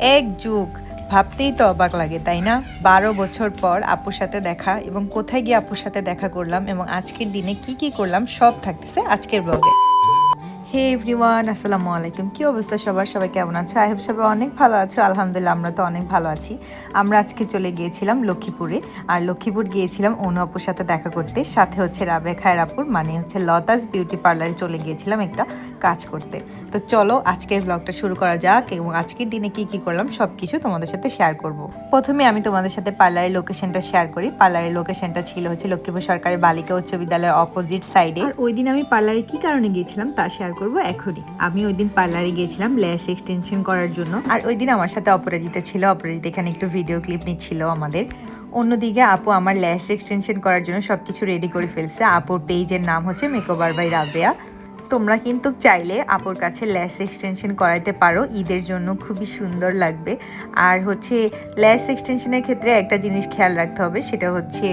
এক যুগ ভাবতেই তো অবাক লাগে, তাই না? বারো বছর পর আপুর সাথে দেখা এবং কোথায় গিয়ে আপুর সাথে দেখা করলাম এবং আজকের দিনে কি কি করলাম সব থাকতেছে আজকের ব্লগে হে এভরিওয়ান আসসালামু আলাইকুম। কি অবস্থা সবার? সবাই কেমন আছে? আই হোপ সবাই অনেক ভালো আছো। আলহামদুলিল্লাহ, আমরা তো অনেক ভালো আছি। আমরা আজকে চলে গিয়েছিলাম লক্ষ্মীপুরে। আর লক্ষ্মীপুর গিয়েছিলাম অনু আপুর সাথে দেখা করতে। সাথে হচ্ছে রাবে খায়ের আপুর মানে হচ্ছে লতাস বিউটি পার্লারে চলে গিয়েছিলাম একটা কাজ করতে। তো চলো আজকের ব্লগটা শুরু করা যাক এবং আজকের দিনে কি কি করলাম সব কিছু তোমাদের সাথে শেয়ার করব। প্রথমে আমি তোমাদের সাথে পার্লারের লোকেশনটা শেয়ার করি। পার্লারের লোকেশনটা ছিল হচ্ছে লক্ষ্মীপুর সরকারি বালিকা উচ্চ বিদ্যালয়ের অপোজিট সাইডে আর ওই দিন আমি পার্লারে কি কারণে গিয়েছিলাম তা শেয়ার করব এখনই। আমি ওই দিন পার্লারে গিয়েছিলাম ল্যাশ এক্সটেনশন করার জন্য। আর ওই দিন আমার সাথে অপরাজিতা ছিল। অপরাজিতা এখানে একটু ভিডিও ক্লিপ নিচ্ছিল আমাদের। অন্যদিকে আপু আমার ল্যাশ এক্সটেনশন করার জন্য সবকিছু রেডি করে ফেলছে। আপুর পেজের নাম হচ্ছে মেকওভার বাই রাবেয়া। তোমরা কিন্তু চাইলে আপুর কাছে ল্যাশ এক্সটেনশন করাইতে পারো, ঈদের জন্য খুবই সুন্দর লাগবে। আর হচ্ছে ল্যাশ এক্সটেনশনের ক্ষেত্রে একটা জিনিস খেয়াল রাখতে হবে, সেটা হচ্ছে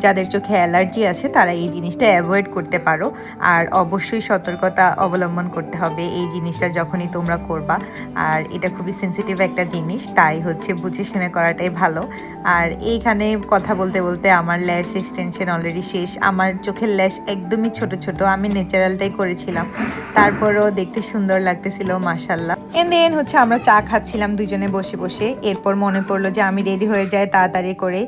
যাদের চোখে অ্যালার্জি আছে, তারা এই জিনিসটা অ্যাভয়েড করতে পারো। আর অবশ্যই সতর্কতা অবলম্বন করতে হবে এই জিনিসটা যখনই তোমরা করবা। আর এটা খুবই সেন্সিটিভ একটা জিনিস, তাই হচ্ছে বুঝে শুনে করাটাই ভালো। আর এইখানে কথা বলতে বলতে আমার ল্যাশ এক্সটেনশন অলরেডি শেষ। আমার চোখের ল্যাশ একদমই ছোট ছোট। আমি ন্যাচারালটাই করেছিলাম। তারপরও দেখতে সুন্দর লাগতেছিল মাসাল্লাহ এন দেন হচ্ছে আমরা চা খাচ্ছিলাম দুজনে বসে বসে। এরপর মনে পড়ল যে আমি রেডি হয়ে যাই তাড়াতাড়ি করে।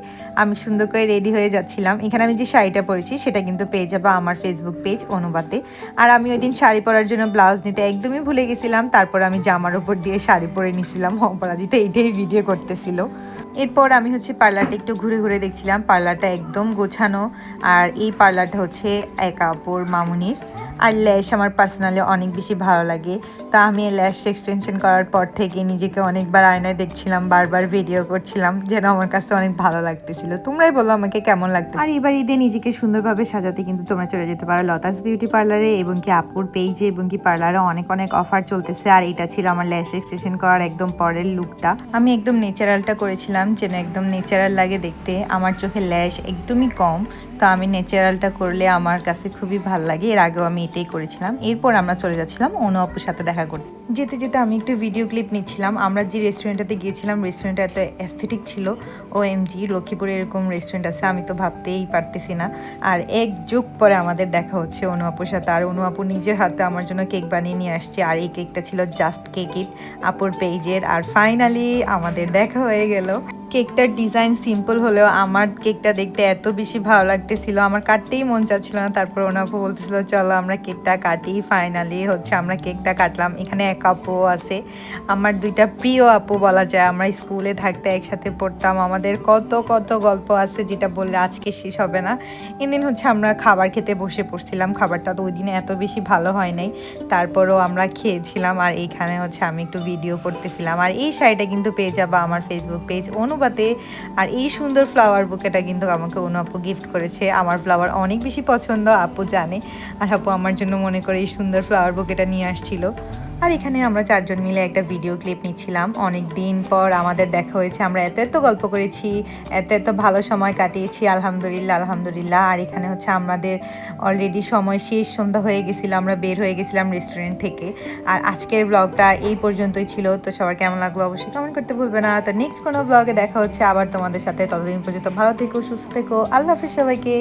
আমি সুন্দর করে রেডি হয়ে যাচ্ছিলাম। এখানে আমি যে শাড়িটা পরেছি, সেটা কিন্তু পেয়ে যাব আমার ফেসবুক পেজ অনুবাদে। আর আমি ওই দিন শাড়ি পরার জন্য ব্লাউজ নিতে একদমই ভুলে গেছিলাম। তারপর আমি জামার উপর দিয়ে শাড়ি পরে নিছিলাম। অপরাজিতে এইটাই ভিডিও করতেছিল। এরপর আমি হচ্ছে পার্লারটা একটু ঘুরে ঘুরে দেখছিলাম। পার্লারটা একদম গোছানো। আর এই পার্লারটা হচ্ছে একা অপর মামুনির। আর ল্যাশ আমার পার্সোনালি অনেক বেশি ভালো লাগে। তা আমি ল্যাশ এক্সটেনশন করার পর থেকে নিজেকে অনেকবার আয়নায় দেখছিলাম বারবার ভিডিও করছিলাম যেন আমার কাছে অনেক ভালো লাগতেছিল। তোমরাই বলো আমাকে কেমন লাগতো আর এবার ঈদে নিজেকে সুন্দরভাবে সাজাতে কিন্তু তোমরা চলে যেতে পারো লতাস বিউটি পার্লারে এবং কি আপুর পেজে এবং কি পার্লারে অনেক অনেক অফার চলতেছে। আর এটা ছিল আমার ল্যাশ এক্সটেনশন করার একদম পরের লুকটা আমি একদম ন্যাচারালটা করেছিলাম যেন একদম ন্যাচারাল লাগে দেখতে। আমার চোখে ল্যাশ একদমই কম। তো আমি ন্যাচারালটা করলে আমার কাছে খুবই ভালো লাগে। এর আগেও আমি এটাই করেছিলাম। এরপর আমরা চলে যাচ্ছিলাম অনু আপুর সাথে দেখা করতে। যেতে যেতে আমি একটু ভিডিও ক্লিপ নিচ্ছিলাম। আমরা যে রেস্টুরেন্টটাতে গিয়েছিলাম রেস্টুরেন্টটা এত অ্যাস্থেটিক ছিল। ও এম জি লক্ষ্মীপুরে এরকম রেস্টুরেন্ট আছে, আমি তো ভাবতেই পারতেছি না। আর এক যুগ পরে আমাদের দেখা হচ্ছে অনু আপুর সাথে। আর অনু আপু নিজের হাতে আমার জন্য কেক বানিয়ে নিয়ে আসছে। আর এই কেকটা ছিল জাস্ট কেক ইট আপুর পেজের আর ফাইনালি আমাদের দেখা হয়ে গেল। কেকটার ডিজাইন সিম্পল হলেও আমার কেকটা দেখতে এত বেশি ভালো লাগতেছিল। আমার কাটতেই মন চাচ্ছিল না। তারপর ওনাপু বলতেছিল, চলো আমরা কেকটা কাটি। ফাইনালি হচ্ছে আমরা কেকটা কাটলাম। এখানে এক আপু আছে। আমার দুইটা প্রিয় আপু বলা যায়। আমরা স্কুলে থাকতে একসাথে পড়তাম। আমাদের কত কত গল্প আছে যেটা বললে আজকে শেষ হবে না। এদিন হচ্ছে আমরা খাবার খেতে বসে পড়ছিলাম। খাবারটা তো ওই দিনে এত বেশি ভালো হয় নাই। তারপরও আমরা খেয়েছিলাম। আর এইখানে হচ্ছে আমি একটু ভিডিও করতেছিলাম। আর এই শাড়িটা কিন্তু পেয়ে যাব আমার ফেসবুক পেজ অনুপাতে আর এই সুন্দর ফ্লাওয়ার বুকেটা কিন্তু আমাকে অনু আপু গিফট করেছে। আমার ফ্লাওয়ার অনেক বেশি পছন্দ, আপু জানে। আর আপু আমার জন্য মনে করে এই সুন্দর ফ্লাওয়ার বুকেটা নিয়ে আসছিল। আর এখানে আমরা চারজন মিলে একটা ভিডিও ক্লিপ নিচ্ছিলাম। অনেক দিন পর আমাদের দেখা হয়েছে, আমরা এত এত গল্প করেছি, এত এত ভালো সময় কাটিয়েছি, আলহামদুলিল্লাহ আলহামদুলিল্লাহ। আর এখানে হচ্ছে আমাদের অলরেডি সময় শেষ, সন্ধ্যা হয়ে গেছিল, আমরা বের হয়ে গেছিলাম রেস্টুরেন্ট থেকে। আর আজকের ব্লগটা এই পর্যন্তই ছিল। তো সবার কেমন লাগল অবশ্যই কমেন্ট করতে ভুলবে না। তো নেক্সট কোনো ব্লগে দেখা হচ্ছে আবার তোমাদের সাথে। ততদিন পর্যন্ত ভালো থেকো, সুস্থ থেকো। আল্লাহ হাফিজ সবাইকে।